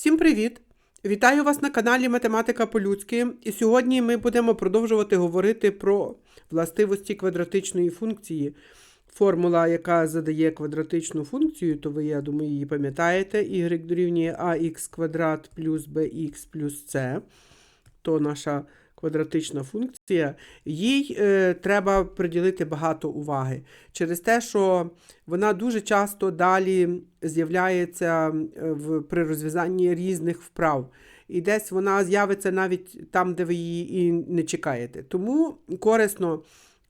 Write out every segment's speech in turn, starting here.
Всім привіт! Вітаю вас на каналі Математика по-людськи. І сьогодні ми будемо продовжувати говорити про властивості квадратичної функції. Формула, яка задає квадратичну функцію, то ви, я думаю, її пам'ятаєте. y дорівнює ax квадрат плюс bx плюс c. То наша квадратична функція. Їй е, треба приділити багато уваги через те, що вона дуже часто далі з'являється в, при розв'язанні різних вправ. І десь вона з'явиться навіть там, де ви її і не чекаєте. Тому корисно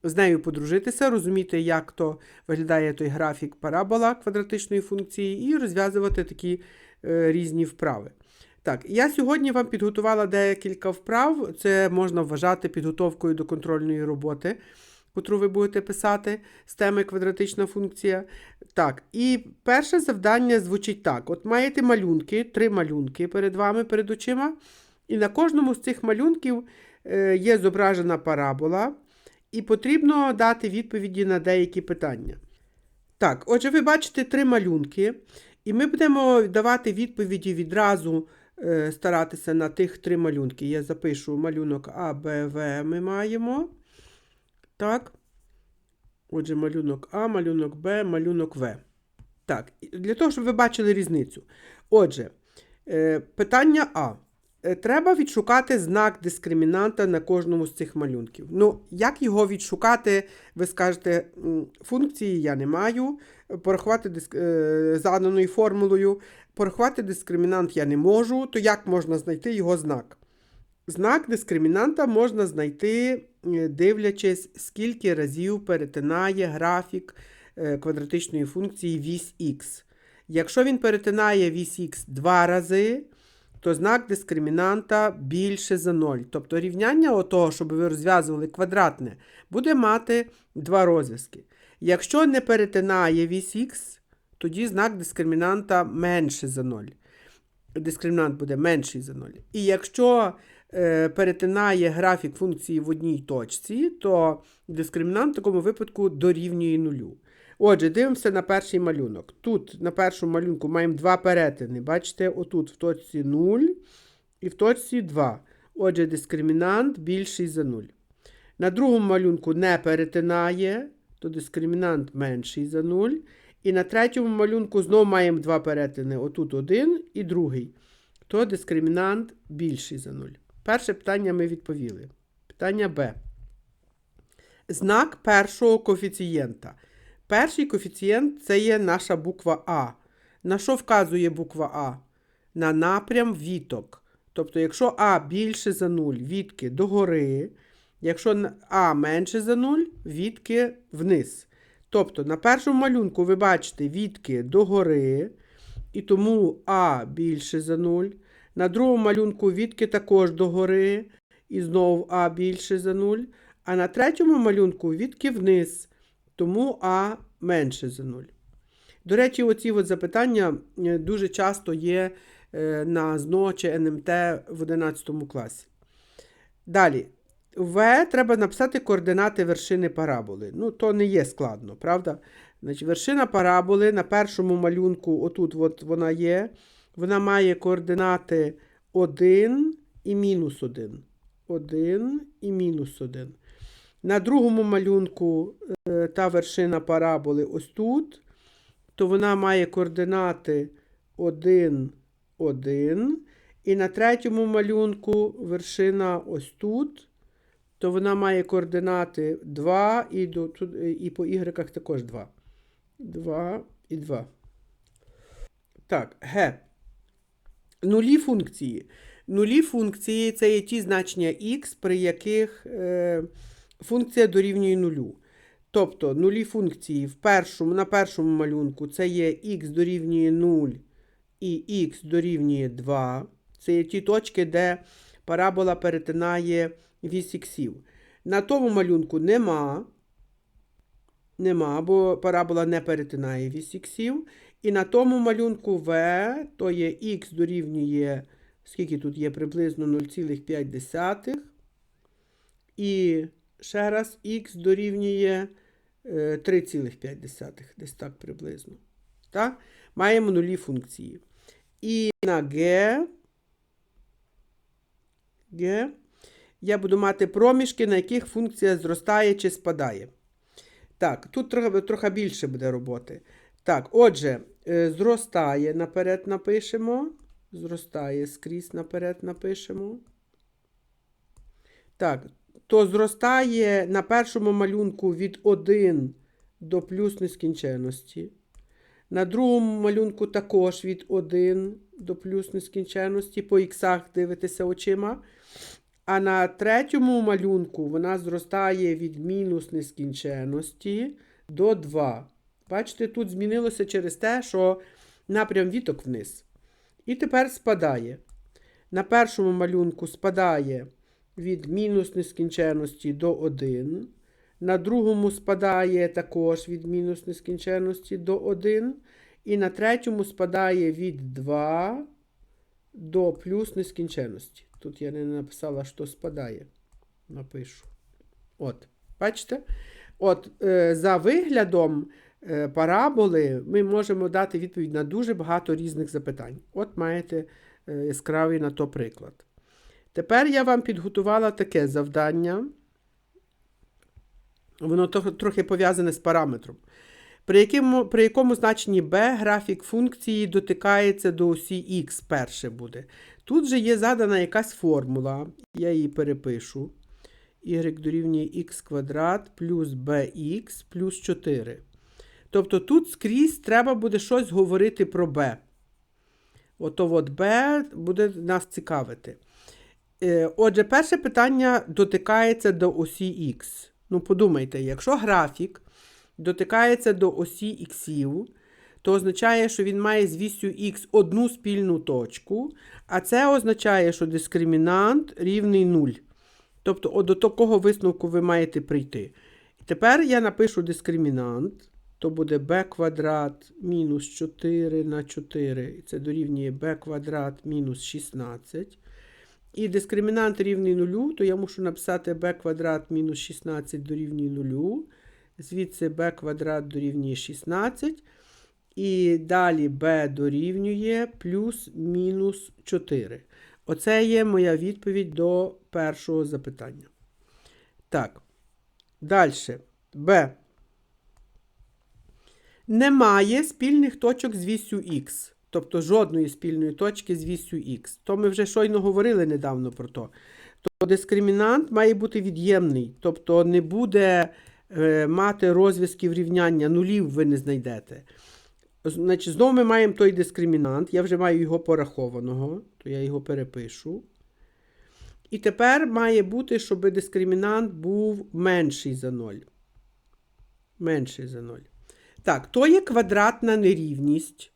з нею подружитися, розуміти, як то виглядає той графік парабола квадратичної функції, і розв'язувати такі е, різні вправи. Так, я сьогодні вам підготувала декілька вправ. Це можна вважати підготовкою до контрольної роботи, котру ви будете писати з теми квадратична функція. Так, і перше завдання звучить так: от маєте малюнки, три малюнки перед вами, перед очима, і на кожному з цих малюнків е, є зображена парабола, і потрібно дати відповіді на деякі питання. Так, отже, ви бачите три малюнки, і ми будемо давати відповіді відразу старатися на тих три малюнки. Я запишу малюнок А, Б, В ми маємо. Так. Отже, малюнок А, малюнок Б, малюнок В. Так, для того, щоб ви бачили різницю. Отже, е, питання А. Е, Треба відшукати знак дискримінанта на кожному з цих малюнків. Ну, як його відшукати, ви скажете, функції я не маю, порахувати диск... е, заданою формулою, порахувати дискримінант я не можу, то як можна знайти його знак? Знак дискримінанта можна знайти, е, дивлячись, скільки разів перетинає графік квадратичної функції вісь х. Якщо він перетинає вісь х два рази, то знак дискримінанта більше за 0. Тобто рівняння отого, щоб ви розв'язували квадратне, буде мати два розв'язки. Якщо не перетинає вісь х, тоді знак дискримінанта менше за 0. Дискримінант буде менший за 0. І якщо е, перетинає графік функції в одній точці, то дискримінант в такому випадку дорівнює нулю. Отже, дивимося на перший малюнок. Тут на першому малюнку маємо два перетини. Бачите, отут в точці 0 і в точці 2. Отже, дискримінант більший за 0. На другому малюнку не перетинає, то дискримінант менший за 0. І на третьому малюнку знову маємо два перетини. Отут один і другий. То дискримінант більший за 0. Перше питання ми відповіли. Питання Б. Знак першого коефіцієнта. Перший коефіцієнт це є наша буква А. На що вказує буква А? На напрям віток. Тобто, якщо А більше за 0, відки догори. Якщо А менше за 0, відки вниз. Тобто, на першому малюнку ви бачите відки догори, і тому А більше за 0. На другому малюнку відки також догори, і знову А більше за 0. А на третьому малюнку відки вниз, тому А менше за 0. До речі, оці от запитання е, дуже часто є е, на ЗНО чи НМТ в 11 класі. Далі. В треба написати координати вершини параболи. Ну, то не є складно, правда? Значить, Вершина параболи на першому малюнку, отут от вона є, вона має координати 1 і мінус 1. 1 і мінус 1. На другому малюнку е, та вершина параболи ось тут, то вона має координати 1, 1. І на третьому малюнку вершина ось тут, то вона має координати 2 і, до, тут, і по ігреках також 2. 2 і 2. Так, Г. Нулі функції. Нулі функції це є ті значення х, при яких е, функція дорівнює нулю. Тобто нулі функції в першому, на першому малюнку це є х дорівнює 0 і х дорівнює 2. Це є ті точки, де парабола перетинає вісь іксів. На тому малюнку нема. Нема, бо парабола не перетинає вісь іксів. І на тому малюнку В, то є х дорівнює, скільки тут є приблизно 0,5. І ще раз х дорівнює 3,5, десь так приблизно. Так? Маємо нулі функції. І на Г. Г. Я буду мати проміжки, на яких функція зростає чи спадає. Так, тут трохи, трохи більше буде роботи. Так, отже, е, зростає наперед напишемо. Зростає скрізь наперед напишемо. Так, то зростає на першому малюнку від 1 до плюс нескінченності. На другому малюнку також від 1 до плюс нескінченності. По іксах дивитеся очима. А на третьому малюнку вона зростає від мінус нескінченності до 2. Бачите, тут змінилося через те, що напрям віток вниз. І тепер спадає. На першому малюнку спадає від мінус нескінченності до 1. На другому спадає також від мінус нескінченності до 1. І на третьому спадає від 2 до плюс нескінченності. Тут я не написала, що спадає. Напишу. От, бачите? От, е, за виглядом е, параболи ми можемо дати відповідь на дуже багато різних запитань. От маєте е, яскравий на то приклад. Тепер я вам підготувала таке завдання. Воно трохи, пов'язане з параметром. При якому, при якому значенні b графік функції дотикається до осі x перше буде. Тут же є задана якась формула, я її перепишу. y дорівнює x квадрат плюс bx плюс 4. Тобто тут скрізь треба буде щось говорити про b. Ото от b буде нас цікавити. Е, Отже, перше питання дотикається до осі x. Ну, подумайте, якщо графік дотикається до осі іксів, то означає, що він має з вісю х одну спільну точку, а це означає, що дискримінант рівний 0. Тобто до такого висновку ви маєте прийти. Тепер я напишу дискримінант, то буде b квадрат мінус 4 на 4, це дорівнює b квадрат мінус 16. І дискримінант рівний 0, то я мушу написати b квадрат мінус 16 дорівнює 0. Звідси b квадрат дорівнює 16. І далі b дорівнює плюс мінус 4. Оце є моя відповідь до першого запитання. Так. Далі. b. Немає спільних точок з вісю х. Тобто жодної спільної точки з вісю х. То ми вже щойно говорили недавно про то. То дискримінант має бути від'ємний. Тобто не буде е, мати розв'язків рівняння, нулів ви не знайдете. Значить, Знову ми маємо той дискримінант. Я вже маю його порахованого, то я його перепишу. І тепер має бути, щоб дискримінант був менший за 0. Менший за 0. Так, то є квадратна нерівність.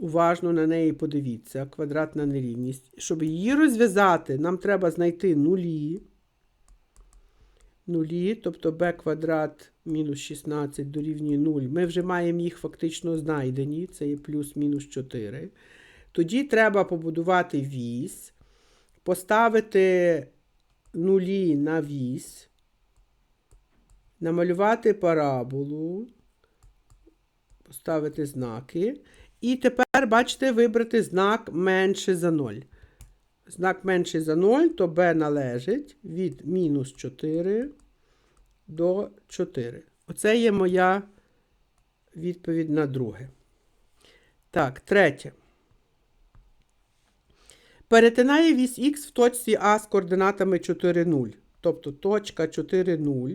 Уважно на неї подивіться. Квадратна нерівність. Щоб її розв'язати, нам треба знайти нулі. Нулі, тобто b квадрат мінус 16 дорівнює 0. Ми вже маємо їх фактично знайдені. Це є плюс-мінус 4. Тоді треба побудувати вісь, поставити нулі на вісь, намалювати параболу, поставити знаки. І тепер, бачите, вибрати знак менше за 0. Знак менший за 0, то b належить від мінус 4 до 4. Оце є моя відповідь на друге. Так, третє. Перетинає вісь х в точці А з координатами 4, 0. Тобто точка 4, 0,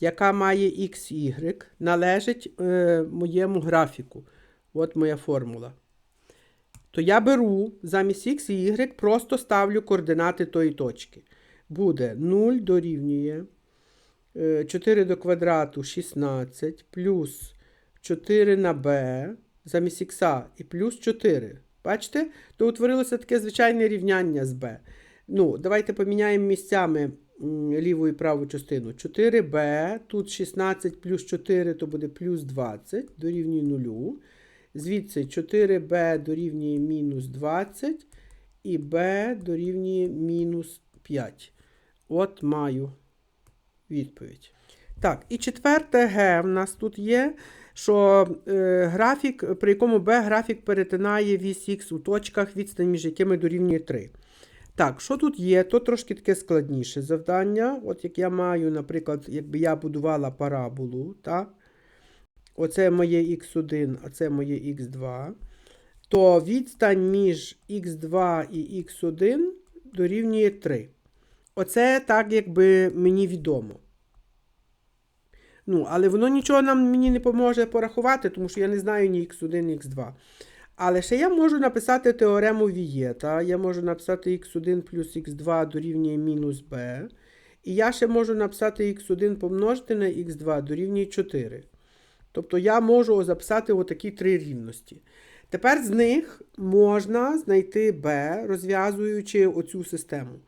яка має xy, належить е, моєму графіку. От моя формула. То я беру замість x і y просто ставлю координати тої точки. Буде 0 дорівнює 4 до квадрату 16 плюс 4 на b замість х і плюс 4. Бачите? То утворилося таке звичайне рівняння з b. Ну, Давайте поміняємо місцями ліву і праву частину. 4b, тут 16 плюс 4, то буде плюс 20 дорівнює 0. Звідси 4b дорівнює мінус 20 і b дорівнює мінус 5. От маю відповідь. Так, і четверте Г в нас тут є, що е, графік, при якому Б графік перетинає вісь Х у точках, відстань між якими дорівнює 3. Так, що тут є? То трошки таке складніше завдання. От як я маю, наприклад, якби я будувала параболу, так? Оце моє х1, а це моє х2, то відстань між х2 і х1 дорівнює 3. Оце так, якби мені відомо. Ну, але воно нічого нам мені не поможе порахувати, тому що я не знаю ні x1, ні x2. Але ще я можу написати теорему Вієта. Я можу написати x1 плюс x2 дорівнює мінус b. І я ще можу написати x1 помножити на x2 дорівнює 4. Тобто я можу записати отакі три рівності. Тепер з них можна знайти b, розв'язуючи оцю систему.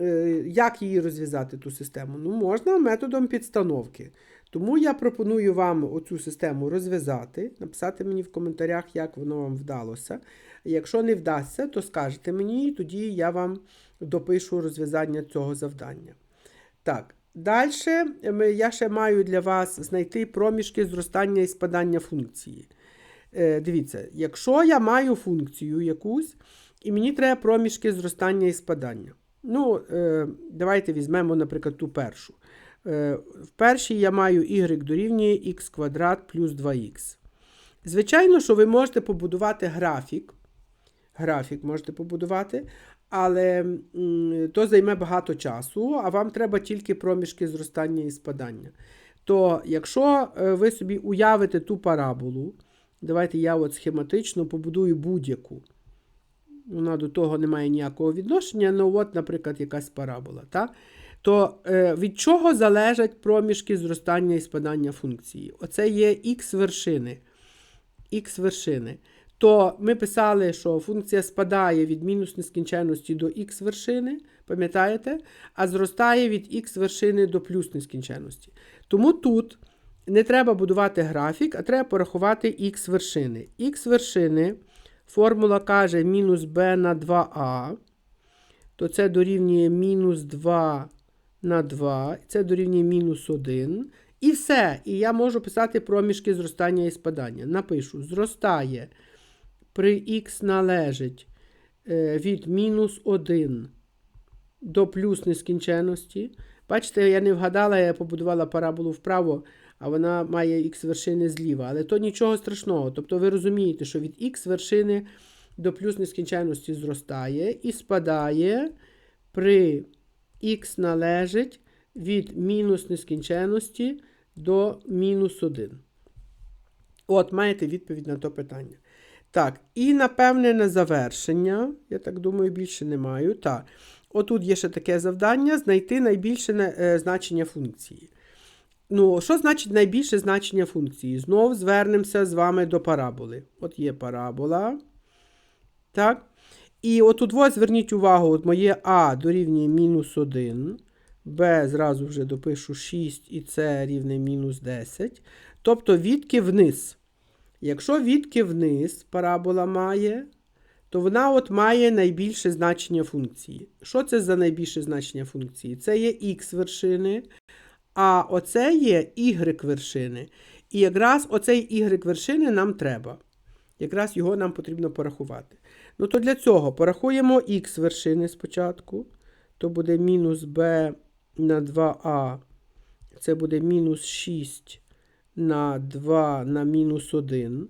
Е, Як її розв'язати, ту систему? Ну, можна методом підстановки. Тому я пропоную вам оцю систему розв'язати, написати мені в коментарях, як воно вам вдалося. Якщо не вдасться, то скажете мені, і тоді я вам допишу розв'язання цього завдання. Так, далі я ще маю для вас знайти проміжки зростання і спадання функції. Е, Дивіться, якщо я маю функцію якусь, і мені треба проміжки зростання і спадання. Ну, е, давайте візьмемо, наприклад, ту першу. Е, в першій я маю y дорівнює х квадрат плюс 2х. Звичайно, що ви можете побудувати графік. Графік можете побудувати, але то займе багато часу, а вам треба тільки проміжки зростання і спадання. То, якщо е, ви собі уявите ту параболу, давайте я от схематично побудую будь-яку. Вона до того не має ніякого відношення, ну от, наприклад, якась парабола. Та? То е, від чого залежать проміжки зростання і спадання функції? Оце є х вершини. Х вершини. То ми писали, що функція спадає від мінус нескінченності до х вершини, пам'ятаєте? А зростає від х вершини до плюс нескінченності. Тому тут не треба будувати графік, а треба порахувати х вершини. Х вершини. Формула каже мінус b на 2а, то це дорівнює мінус 2 на 2, це дорівнює мінус 1. І все. І я можу писати проміжки зростання і спадання. Напишу: зростає при х належить е, від мінус 1 до плюс нескінченності. Бачите, я не вгадала, я побудувала параболу вправо, а вона має х вершини зліва. Але то нічого страшного. Тобто ви розумієте, що від х вершини до плюс нескінченності зростає і спадає при х належить від мінус нескінченності до мінус 1. От, маєте відповідь на то питання. Так, і напевне на завершення, я так думаю, більше не маю. Так. Отут є ще таке завдання: знайти найбільше е, значення функції. Ну, що значить найбільше значення функції? Знов звернемося з вами до параболи. От є парабола. Так. І отут ось зверніть увагу, от моє А дорівнює мінус 1, Б зразу вже допишу 6 і С рівне мінус 10. Тобто відки вниз. Якщо відки вниз парабола має, то вона от має найбільше значення функції. Що це за найбільше значення функції? Це є х вершини, а оце є y вершини. І якраз оцей y вершини нам треба. Якраз його нам потрібно порахувати. Ну, то для цього порахуємо х вершини спочатку. То буде мінус b на 2а. Це буде мінус 6 на 2 на мінус 1.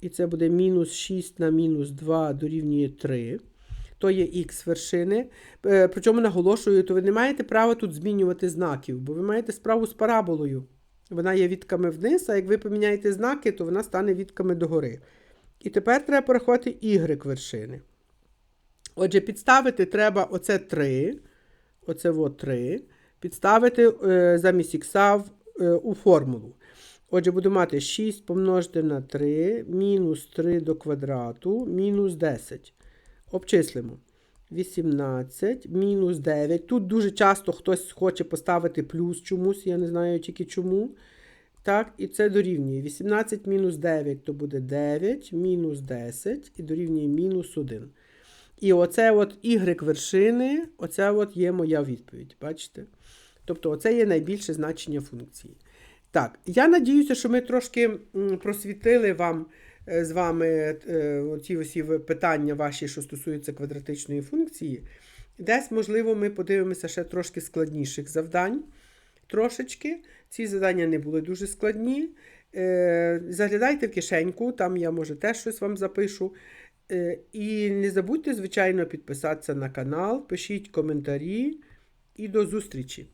І це буде мінус 6 на мінус 2 дорівнює 3. То є х вершини. Е, Причому наголошую, то ви не маєте права тут змінювати знаків, бо ви маєте справу з параболою. Вона є відками вниз, а як ви поміняєте знаки, то вона стане відками догори. І тепер треба порахувати y вершини. Отже, підставити треба оце 3. Оце от 3. Підставити е, замість х е, у формулу. Отже, буду мати 6 помножити на 3, мінус 3 до квадрату, мінус 10. Обчислимо. 18, мінус 9. Тут дуже часто хтось хоче поставити плюс чомусь, я не знаю тільки чому. Так, і це дорівнює 18 мінус 9, то буде 9, мінус 10 і дорівнює мінус 1. І оце от y вершини, оце от є моя відповідь. Бачите? Тобто, оце є найбільше значення функції. Так, я надіюся, що ми трошки просвітили вам е, з вами е, оці усі питання ваші, що стосуються квадратичної функції. Десь, можливо, ми подивимося ще трошки складніших завдань. Трошечки. Ці завдання не були дуже складні. Е, заглядайте в кишеньку, там я, може, теж щось вам запишу. І не забудьте, звичайно, підписатися на канал, пишіть коментарі і до зустрічі!